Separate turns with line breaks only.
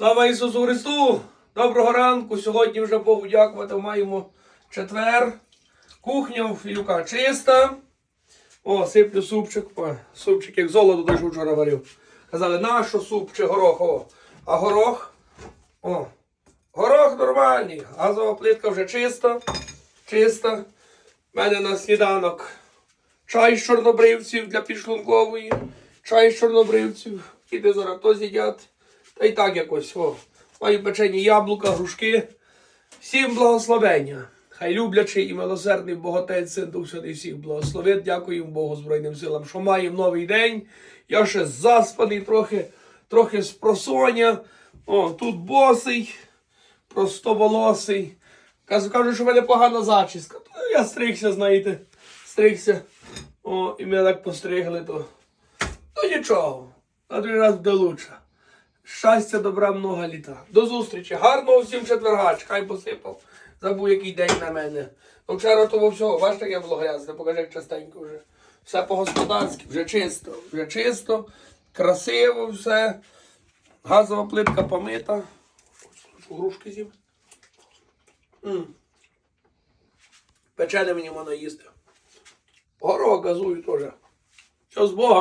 Слава Ісусу Христу! Доброго ранку! Сьогодні вже Богу дякувати. Маємо четвер. Кухня у Філюка чиста. О, сиплю супчик. Супчик як золото що вчора варив. Казали, на що суп чи горох? О. А горох? О. Горох нормальний. Газова плитка вже чиста. Чиста. У мене на сніданок чай з чорнобривців для підшлункової. Чай з чорнобривців. Діти зараз то з'їдять. Та й так якось. О. Маю печені яблука, грушки. Всім благословення. Хай люблячий і милосердний Боготець Син Дух всіх благословить. Дякую Богу Збройним силам, що маємо новий день. Я ще заспаний, трохи, трохи з просоння. О, тут босий, простоволосий. Кажу, що в мене погана зачіска. То я стригся, знаєте, стригся. О, і мене так постригли, то. Ну нічого. На другий раз буде лучше. Щастя, добра, много літа. До зустрічі. Гарного всім четверга. Чекай посипав. Забув, який день на мене. Ну, вчора того всього, бачите, як було грязне, покажи частенько вже. Все по-господарськи, вже чисто, вже чисто, красиво все. Газова плитка помита. Грушки з'їм. М. Печене мені можна їсти. Горох газую теж. Що з Богом?